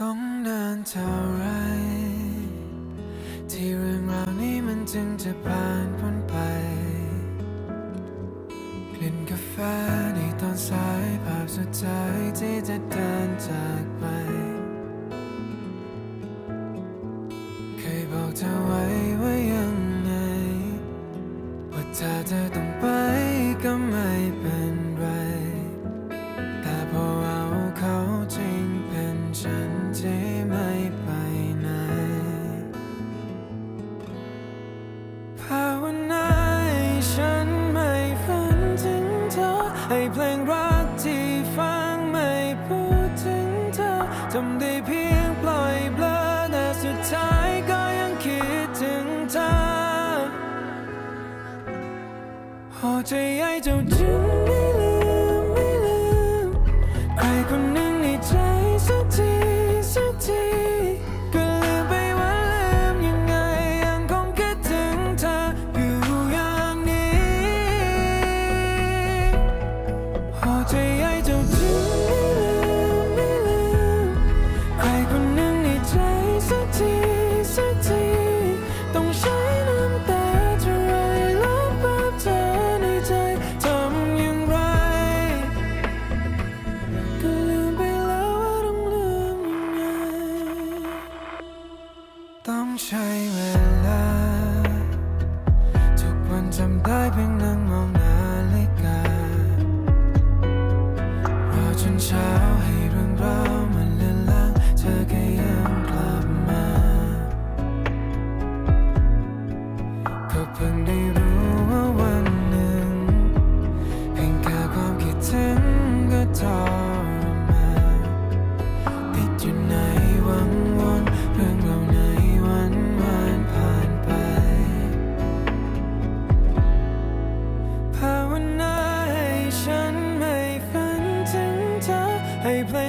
ต้องนานเท่าไร ที่เรื่องราวนี้มันจึงจะผ่านพ้นไป กลิ่นกาแฟในตอนสายภาพสุดท้ายที่จะเดินจากไป 最爱就经历。Sometimes I'm diving under play.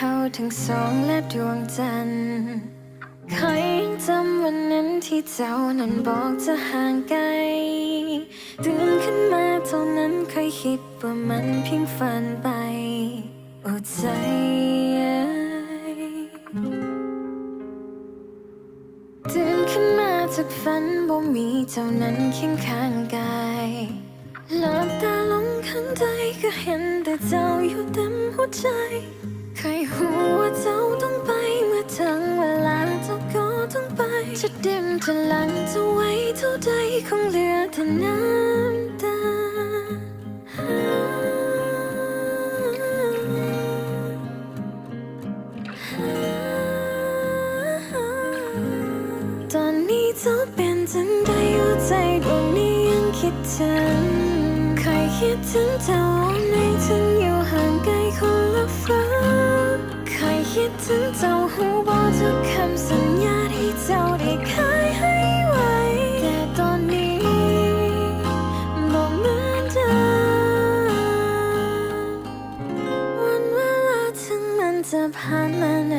เฮาทั้งสองและดวงจันทร์ใครยังจำวันนั้นที่เจ้านั้นบอกจะห่างไกลตื่นขึ้นมาเท่านั้นเคยคิดว่ามันเพียงฝันไปโอ้ใจตื่นขึ้นมาจากฝันบ่มีเจ้านั้นเคียงข้างกายหลับตาลงข้างใจก็เห็นแต่เจ้าอยู่เต็มหัวใจ หัวเจ้าต้องไปเมื่อถึงเวลาเจ้าก็ต้องไป จะเดิมจะลังจะไว้เท่าใดคงเหลือแต่น้ำตาตอนนี้เจ้าเป็นจังใดหัวใจดวงนี้ยังคิดถึงใครคิดถึงเจ้า คิดถึงเจ้าหูบอกทุกคำสัญญาที่เจ้าได้เคยให้ไว้ แต่ตอนนี้บอกเหมือนเดิมวันเวลาถึงมันจะผ่านมา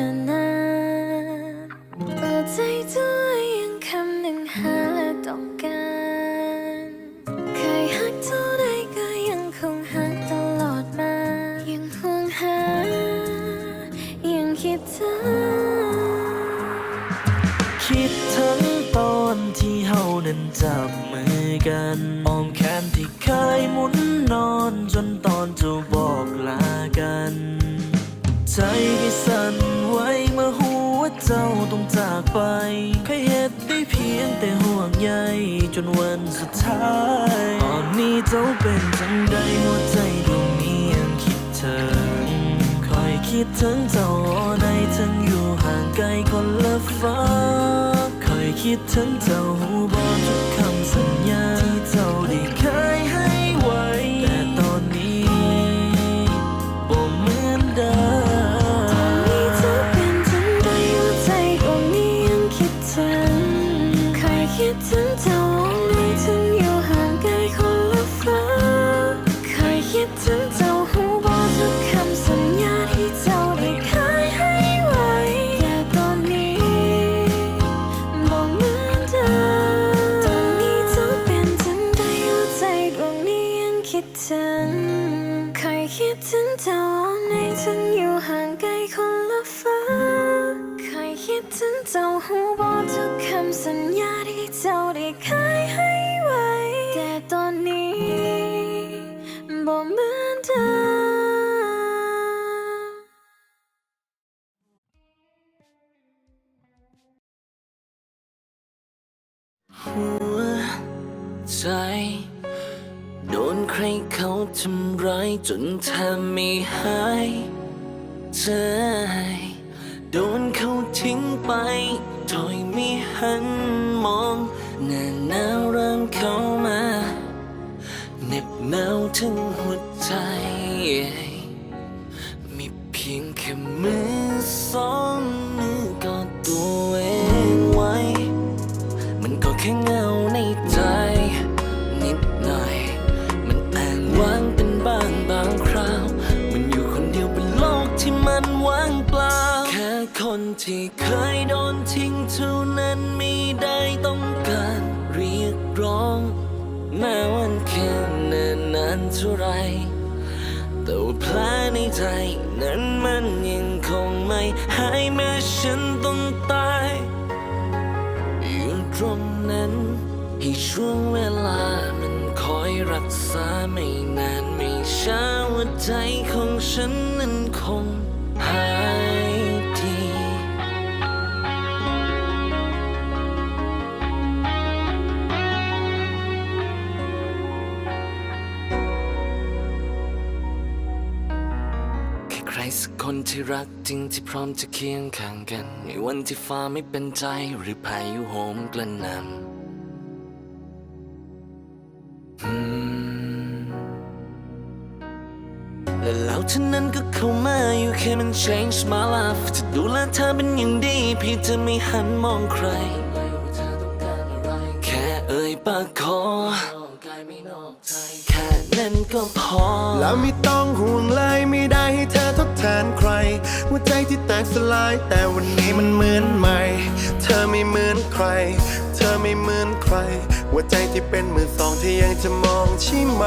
ไปแค่เหตุได้เพียงแต่ห่วงใยจนวันสุดท้ายตอนนี้เจ้าเป็นจังใดหัวใจดวงนี้ยังคิดถึงคอยคิดถึงเจ้าในถึงอยู่ห่างไกลคนละฟ้าคอยคิดถึงเจ้าหูบอ ฟ้าใครคิดถึงเจ้าหูบอกทุกคำสัญญาที่เจ้าได้เคยให้ไว้ แต่ตอนนี้บอกเหมือนเดิมหัวใจ โดนใครเขาทำร้ายจนแทบ งไปโดยไม่หันมองหน้าหนาวเริ่มเข้ามาเหน็บหนาวถึงหัวใจ เท่าไรแต่ว่าแผลในใจนั้นมันยังคงไม่หายแม้ฉันต้องตายอยู่ตรงนั้นให้ช่วงเวลามันคอยรักษาไม่นานไม่ช้าว่าใจของฉันนั้นคง สักคนที่รักจริงที่พร้อมจะเคียงข้างกัน ในวันที่ฟ้าไม่เป็นใจหรือพายุโหมกระหน่ำและแล้วเท่านั้นก็เข้ามาอยู่แค่มัน change my life จะดูแลเธอเป็นอย่างดีเพี่จะไม่หันมองใคร แค่เอ่ยปากขอแค่นั้นก็พอ แล้วไม่ต้องห่วงเลยไม่ได้ให้เธอทดแทนใคร หัวใจที่แตกสลาย แต่วันนี้มันเหมือนใหม่ เธอไม่เหมือนใคร เธอไม่เหมือนใคร หัวใจที่เป็นมือสองที่ยังจะมองใช่ไหม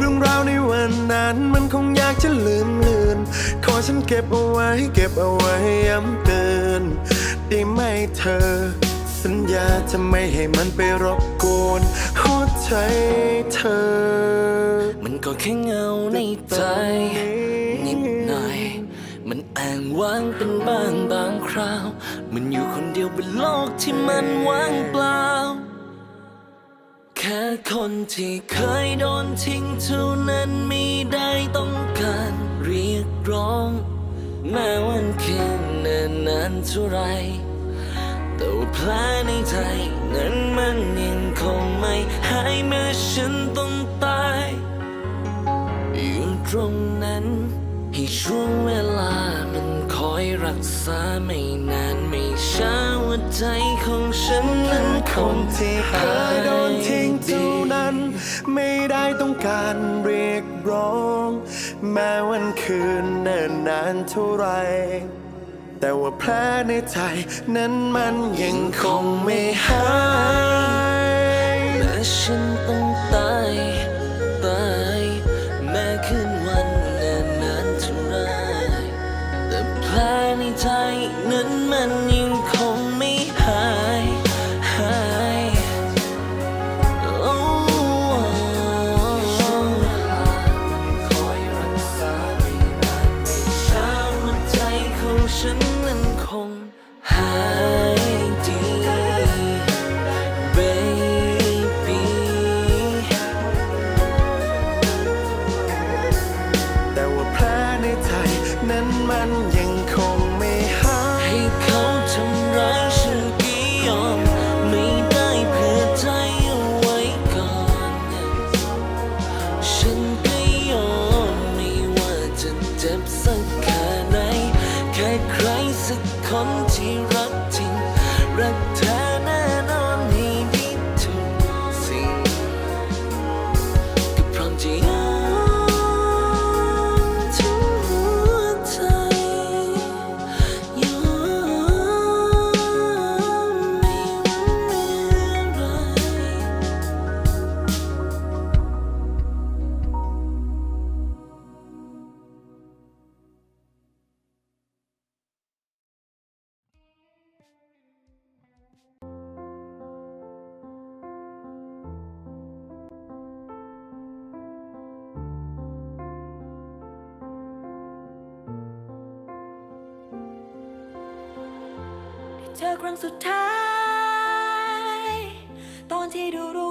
เรื่องราวในวันนั้นมันคงอยากจะลืมเลือน ขอฉันเก็บเอาไว้ เก็บเอาไว้ย้ำเตือนได้ไหมเธอ สัญญาจะไม่ให้มันไปรบกวนหัวใจเธอ ก็แค่เงาในใจ นิดหน่อย มันแอ้างว้างเป็นบ้างบางคราว มันอยู่คนเดียวบนโลกที่มันว่างเปล่า แค่คนที่เคยโดนทิ้งเท่านั้นไม่ได้ต้องการเรียกร้อง แม้วันคืนเนินนานเท่าไรแต่ว่าแผลในใจนั้นมันยังคงไม่หายเมื่อฉันต้องตาย ตรงนั้น ให้ช่วงเวลามันคอยรักษาไม่นานไม่ช้าหัวใจของฉันนั้นคงที่เคยโดนทิ้งเท่านั้น ไม่ได้ต้องการเรียกร้อง แม้วันคืนเนิ่นนานเท่าไรแต่ว่าแผลในใจนั้นมันยังคงไม่หายแม้ฉันต้อง นั้นมั เจอครั้งสุดท้าย ตอนที่ดูรู้